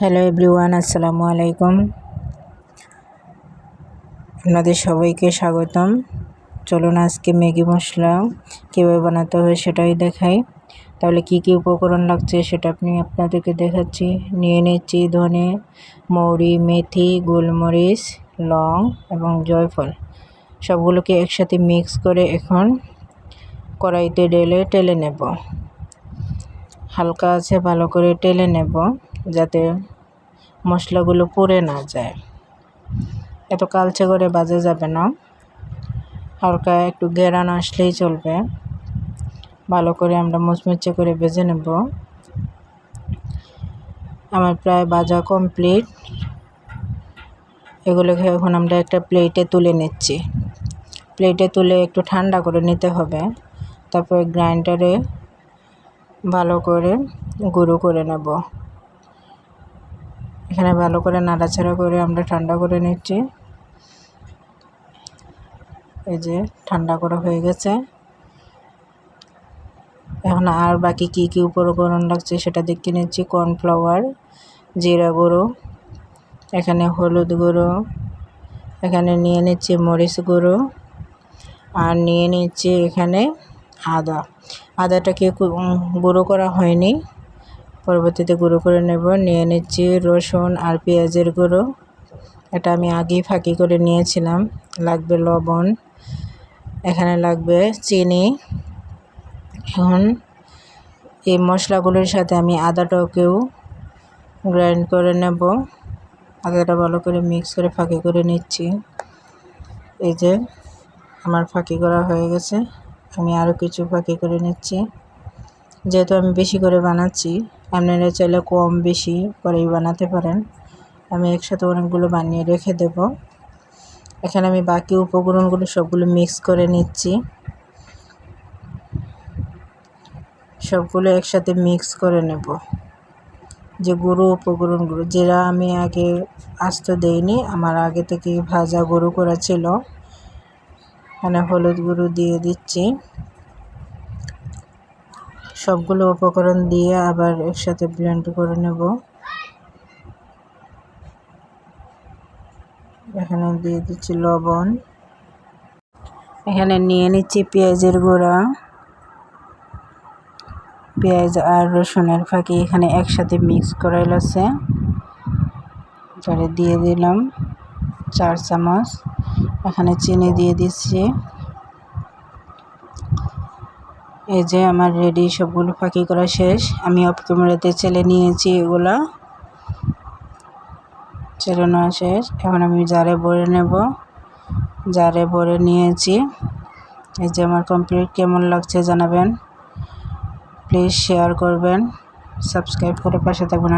Hello everyone আসসালামু আলাইকুম আপনাদের সবাইকে স্বাগতম। চলুন আজকে ম্যাগি মশলা কীভাবে বানাতে হয় সেটাই দেখাই। তাহলে কি কি উপকরণ লাগছে সেটা আপনি আপনাদেরকে দেখাচ্ছি। নিয়ে নিচ্ছি ধনে, মৌরি, মেথি, গোলমরিচ, লং এবং জয়ফল। সবগুলোকে একসাথে মিক্স করে এখন কড়াইতে ঢেলে টেলে নেব। হালকা আছে ভালো করে টেলে নেব। যাতে মশলাগুলো পুড়ে না যায়। এত কালচে করে বাজে যাবে না। হালকা একটু গেরান আসলেই চলবে। ভালো করে আমরা মুচমুচে করে ভেজে নেব। আমার প্রায় বাজা কমপ্লিট এগুলোকে এখন আমরা একটা প্লেটে তুলে নিচ্ছি। প্লেটে তুলে একটু ঠান্ডা করে নিতে হবে। তারপরে গ্রাইন্ডারে ভালো করে গুঁড়ো করে নেব। এখানে ভালো করে নাড়াচাড়া করে আমরা ঠান্ডা করে নিচ্ছি। এই যে ঠান্ডা করা হয়ে গেছে। এখন আর বাকি কি কি উপকরণ লাগছে সেটা দেখে নিচ্ছি। কর্নফ্লাওয়ার, জিরা গুঁড়ো, এখানে হলুদ গুঁড়ো, এখানে নিয়ে নিচ্ছি মরিচ গুঁড়ো, আর নিয়ে নিচ্ছি এখানে আদা। আদাটাকে গুঁড়ো করা হয়নি। পরবর্তীতে গুঁড়ো করে নেব। নিয়ে নিচ্ছি রসুন আর পেঁয়াজের গুঁড়ো। এটা আমি আগেই ফাঁকি করে নিয়েছিলাম। লাগবে লবণ। এখানে লাগবে চিনি। এখন এই মশলাগুলোর সাথে আমি আদাটাকেও গ্রাইন্ড করে নেব। আদাটা ভালো করে মিক্স করে ফাঁকি করে নিচ্ছি। এই যে আমার ফাঁকি করা হয়ে গেছে। আমি আরও কিছু ফাঁকি করে নিচ্ছি। যেহেতু আমি বেশি করে বানাচ্ছি আপনারা চাইলে কম বেশি করেই বানাতে পারেন। আমি একসাথে অনেকগুলো বানিয়ে রেখে দেব। এখানে আমি বাকি উপকরণগুলো সবগুলো মিক্স করে নিচ্ছি। সবগুলো একসাথে মিক্স করে নেব। যে গুঁড়ো উপকরণগুলো, যেটা আমি আগে আস্ত দেইনি, আমার আগে থেকে ভাজা গুঁড়ো করা ছিল। এখানে হলুদ গুঁড়ো দিয়ে দিচ্ছি। সবগুলো উপকরণ দিয়ে আবার একসাথে ব্লেন্ড করে নেব। এখানে দিয়ে দিচ্ছি লবণ। এখানে নিয়ে নিচ্ছি পেঁয়াজের গুঁড়া। পেঁয়াজ আর রসুনের ফাঁকি এখানে একসাথে মিক্স করে আছে দিয়ে দিলাম চার চামচ। এখানে চিনি দিয়ে দিচ্ছি। এই যে আমার রেডি সবগুলো পাখি করা শেষ। আমি অফ ক্যামেরাতে চেলে নিয়েছি এগুলা। নেওয়া শেষ। এখন আমি জারে ভরে নেব। জারে ভরে নিয়েছি। এই যে আমার কমপ্লিট কেমন লাগছে জানাবেন। প্লিজ শেয়ার করবেন। সাবস্ক্রাইব করে পাশে থাকবেন।